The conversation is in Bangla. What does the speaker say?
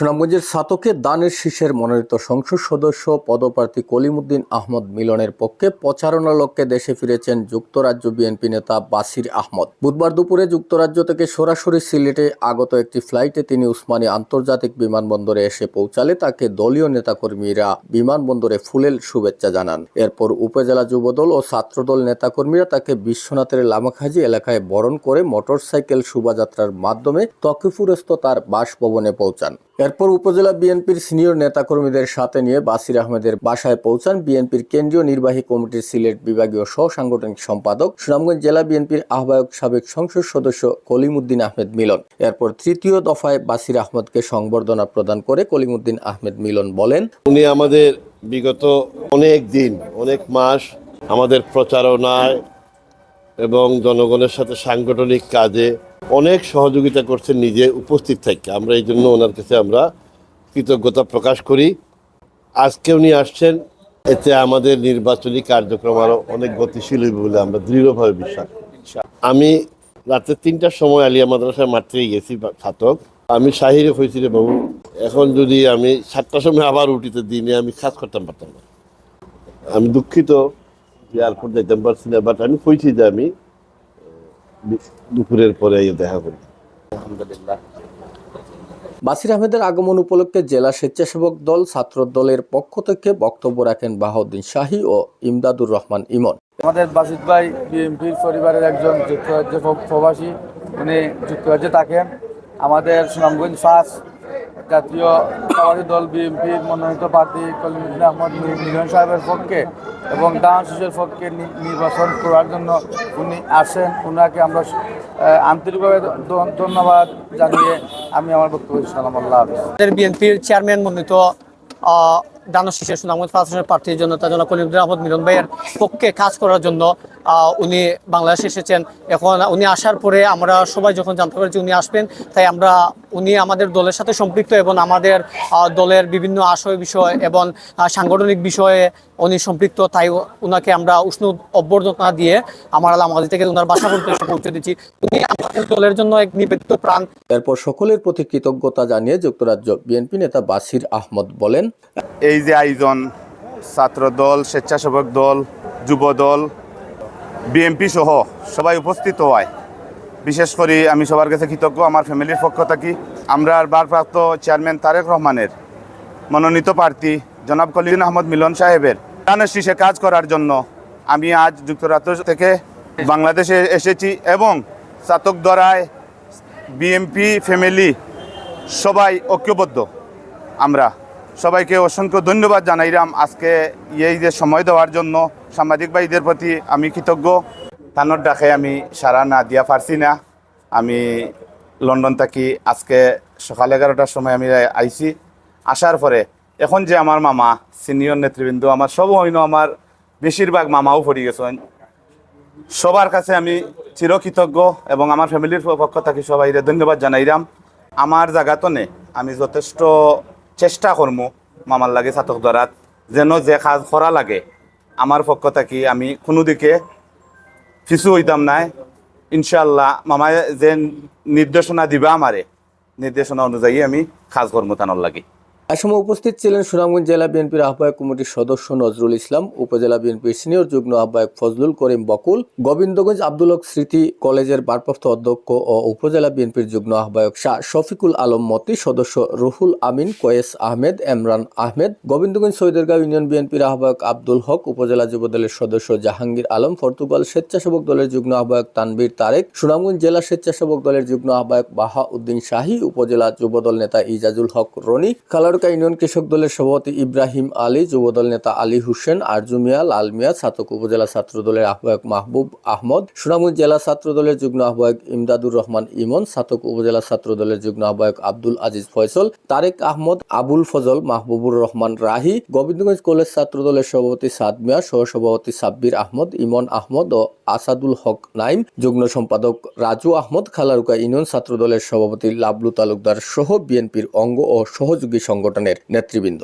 সুনামগঞ্জের সাতকে দানের শীষের মনোনীত সংসদ সদস্য পদপ্রার্থী কলিমুদ্দিন আহমদ মিলনের পক্ষে প্রচারণা লক্ষ্যে দেশে ফিরেছেন যুক্তরাজ্য বিএনপি নেতা বাসির আহমদ। বুধবার দুপুরে যুক্তরাজ্য থেকে সরাসরি সিলেটে আগত একটি ফ্লাইটে তিনি উসমানী আন্তর্জাতিক বিমানবন্দরে এসে পৌঁছালে তাকে দলীয় নেতাকর্মীরা বিমানবন্দরে ফুলেল শুভেচ্ছা জানান। এরপর উপজেলা যুবদল ও ছাত্রদল নেতাকর্মীরা তাকে বিশ্বনাথের লামাখাজি এলাকায় বরণ করে মোটরসাইকেল শোভাযাত্রার মাধ্যমে তকিফুরস্ত তার বাসভবনে পৌঁছান। এরপর উপজেলা বিএনপির সিনিয়র নেতাকর্মীদের সাথে নিয়ে বাসির আহমেদের বাসায় পৌঁছান বিএনপির কেন্দ্রীয় নির্বাহী কমিটির সিলেট বিভাগীয় সহ সাংগঠনিক সম্পাদক সুনামগঞ্জ জেলা বিএনপির আহ্বায়ক সাবেক সংসদ সদস্য কলিমুদ্দিন আহমেদ মিলন। এরপর তৃতীয় দফায় বাসির আহমদকে সংবর্ধনা প্রদান করে কলিমুদ্দিন আহমেদ মিলন বলেন, উনি আমাদের বিগত অনেক দিন, অনেক মাস আমাদের প্রচারণায় এবং জনগণের সাথে সাংগঠনিক কাজে অনেক সহযোগিতা করছেন, নিজে উপস্থিত থেকে। আমরা এই জন্য ওনার কাছে আমরা কৃতজ্ঞতা প্রকাশ করি। আজকে উনি আসছেন, এতে আমাদের নির্বাচনী কার্যক্রম আরও অনেক গতিশীল হইবে বলে আমরা দৃঢ়ভাবে বিশ্বাস আমি রাতে তিনটার সময় আলিয়া মাদ্রাসায় মাত্রেই গেছি, ছাতক। আমি শাহিরে হয়েছি রে বাবু। এখন যদি আমি সাতটার সময় আবার উঠিতে দিনে আমি কাজ করতাম পারতাম না। আমি দুঃখিত যে এয়ারপোর্ট যাইতাম পারছি না বাট আমি কইছি যে আমি দুপুরের পরে দেখা করি। বাসির আহমেদের আগমন উপলক্ষে জেলা স্বেচ্ছাসেবক দল ছাত্র দলের পক্ষ থেকে বক্তব্য রাখেন বাহাউদ্দিন শাহী ও ইমদাদুর রহমান ইমন। আমাদের বাসিদ ভাই বিএনপির পরিবারের একজন যুক্তরাজ্য প্র- প্রবাসী উনি যুক্তরাজ্যে থাকেন। আমাদের সুনামগঞ্জ ফার্স্ট জাতীয় প্রবাসী দল বিএনপির মনোনীত প্রার্থী কলিমুদ্দিন আহমদ মিলন সাহেবের পক্ষে এবং দান শিশুর পক্ষে নির্বাচন করার জন্য উনি আসেন। ওনাকে আমরা আন্তরিকভাবে ধন্যবাদ জানিয়ে আমি আমার বক্তব্য সালাম আল্লাহ। বিএনপির চেয়ারম্যান মনোনীত দানব শিশের সুনামগঞ্জ ফাউন্ডেশনের প্রার্থীর জন্য তার জন্য কলিমুদ্দিন আহমদ মিলন ভাইয়ের পক্ষে কাজ করার জন্য উনি বাংলাদেশে এসেছেন। এখন উনি আসার পরে আমরা সবাই যখন জানতে পারছি উনি আসবেন তাই আমরা উনি আমাদের দলের সাথে সম্পৃক্ত এবং আমাদের দলের বিভিন্ন আশয় বিষয় এবং সাংগঠনিক বিষয়ে উনি সম্পৃক্ত তাই ওনাকে আমরা উষ্ণ অভ্যর্থনা দিয়ে আমার আলামাদি থেকে ওনার বাসা পর্যন্ত পৌঁছে দিচ্ছি। উনি আমাদের দলের জন্য এক নিবেদিত প্রাণ। এরপর সকলের প্রতি কৃতজ্ঞতা জানিয়ে যুক্তরাজ্য বিএনপি নেতা বাসির আহমদ বলেন এই যে আয়োজন ছাত্র দল স্বেচ্ছাসেবক দল যুব দল বিএমপি সহ সবাই উপস্থিত হওয়ায়, বিশেষ করে আমি সবার কাছে কৃতজ্ঞ, আমার ফ্যামিলির পক্ষ থাকি। আমরা ভারপ্রাপ্ত চেয়ারম্যান তারেক রহমানের মনোনীত প্রার্থী জনাব কলিদিন আহমদ মিলন সাহেবের প্রাণের শীষে কাজ করার জন্য আমি আজ যুক্তরাষ্ট্র থেকে বাংলাদেশে এসেছি এবং চাতক দরায় বিএমপি ফ্যামিলি সবাই ঐক্যবদ্ধ। আমরা সবাইকে অসংখ্য ধন্যবাদ জানাইলাম। আজকে এই যে সময় দেওয়ার জন্য সাংবাদিক ভাইদের প্রতি আমি কৃতজ্ঞ। তানোর ডাকে আমি সারা না দিয়া পারছি না। আমি লন্ডন থাকি, আজকে সকাল এগারোটার সময় আমি আইছি। আসার পরে এখন যে আমার মামা সিনিয়র নেতৃবৃন্দ, আমার সব হইন আমার বেশিরভাগ মামাও পড়ে গেছেন। সবার কাছে আমি চিরকৃতজ্ঞ এবং আমার ফ্যামিলির পক্ষ থেকে সবাই ধন্যবাদ জানাইলাম। আমার জায়গাতনে আমি যথেষ্ট চেষ্টা করমু মামার লাগে ছাতক দরাত যেন যে কাজ করা লাগে। আমার পক্ষ থাকি আমি কোনো দিকে পিছু হইতাম নাই। ইনশাল্লাহ মামায় যে নির্দেশনা দিবা আমারে নির্দেশনা অনুযায়ী আমি কাজ কর্ম তানোর লাগি। এ সময় উপস্থিত ছিলেন সুনামগঞ্জ জেলা বিএনপির আহ্বায়ক কমিটির সদস্য নজরুল ইসলাম, উপজেলা বিএনপির সিনিয়র যুগ্ম আহ্বায়ক ফজলুল করিম বকুল, গোবিন্দগঞ্জ আব্দুল হক স্মৃতি কলেজের ভারপ্রাপ্ত অধ্যক্ষ ও উপজেলা বিএনপির যুগ্ম আহ্বায়ক শাহ শফিকুল আলম মতি, সদস্য রুহুল আমিন, কয়েস আহমেদ এমরান আহমেদ, গোবিন্দগঞ্জ সৈয়দরগাঁও ইউনিয়ন বিএনপির আহ্বায়ক আব্দুল হক, উপজেলা যুবদলের সদস্য জাহাঙ্গীর আলম ফর্তুগাল স্বেচ্ছাসেবক দলের যুগ্ম আহ্বায়ক তানবীর তারেক, সুনামগঞ্জ জেলা স্বেচ্ছাসেবক দলের যুগ্ম আহ্বায়ক বাহা উদ্দিন শাহী, উপজেলা যুবদল নেতা ইজাজুল হক রনি খালারকা ইউনিয়ন কৃষক দলের সভাপতি ইব্রাহিম আলী, যুবদল নেতা আলী হুসেন, আরজু মিয়া, লাল মিয়া ছাতক উপজেলা ছাত্র দলের আহ্বায়ক মাহবুব আহমদ, সুনামগঞ্জ জেলা ছাত্র দলের যুগ্ম আহ্বায়ক ইমদাদুর রহমান ইমন ছাতক উপজেলা ছাত্র দলের যুগ্ম আহ্বায়ক আব্দুল আজিজ ফয়সল, তারেক আহমদ, আবুল ফজল, মাহবুবুর রহমান রাহি, গোবিন্দগঞ্জ কলেজ ছাত্র দলের সভাপতি সাদ মিয়া, সহসভাপতি সাব্বির আহমদ, ইমন আহমদ ও আসাদুল হক নাইম, যুগ্ম সম্পাদক রাজু আহমদ, খালারুকা ইউনিয়ন ছাত্র দলের সভাপতি লাবলু তালুকদার সহ বিএনপির অঙ্গ ও সহযোগী সংগঠনের নেতৃবৃন্দ।